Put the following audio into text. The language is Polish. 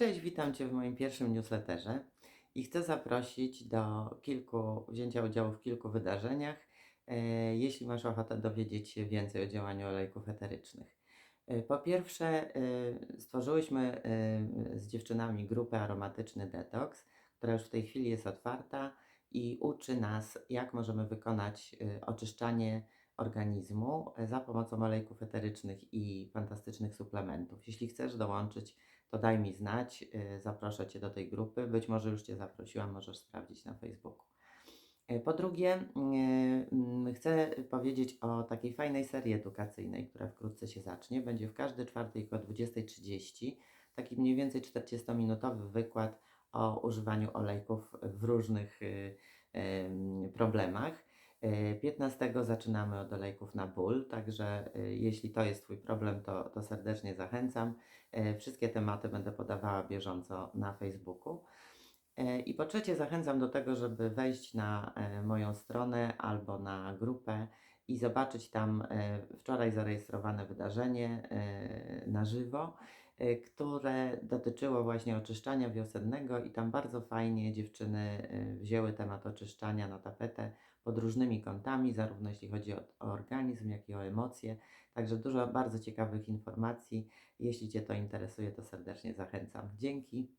Cześć, witam Cię w moim pierwszym newsletterze i chcę zaprosić do kilku, wzięcia udziału w kilku wydarzeniach, e, jeśli masz ochotę dowiedzieć się więcej o działaniu olejków eterycznych. E, Po pierwsze, e, stworzyłyśmy z dziewczynami grupę Aromatyczny Detox, która już w tej chwili jest otwarta i uczy nas, jak możemy wykonać oczyszczanie organizmu e, za pomocą olejków eterycznych i fantastycznych suplementów. Jeśli chcesz dołączyć, to daj mi znać. y, Zaproszę Cię do tej grupy. Być może już Cię zaprosiłam, możesz sprawdzić na Facebooku. Y, Po drugie, chcę powiedzieć o takiej fajnej serii edukacyjnej, która wkrótce się zacznie. Będzie w każdy czwartek o 20.30. Taki mniej więcej 40-minutowy wykład o używaniu olejków w różnych em, problemach. Y, 15 zaczynamy od olejków na ból, także y, jeśli to jest Twój problem, to, to serdecznie zachęcam. E, Wszystkie tematy będę podawała bieżąco na Facebooku. E, I po trzecie, zachęcam do tego, żeby wejść na e, moją stronę albo na grupę i zobaczyć tam e, wczoraj zarejestrowane wydarzenie e, na żywo, e, które dotyczyło właśnie oczyszczania wiosennego i tam bardzo fajnie dziewczyny e, wzięły temat oczyszczania na tapetę pod różnymi kątami, zarówno jeśli chodzi o, o organizm, jak i o emocje. Także dużo bardzo ciekawych informacji. Jeśli Cię to interesuje, to serdecznie zachęcam. Dzięki.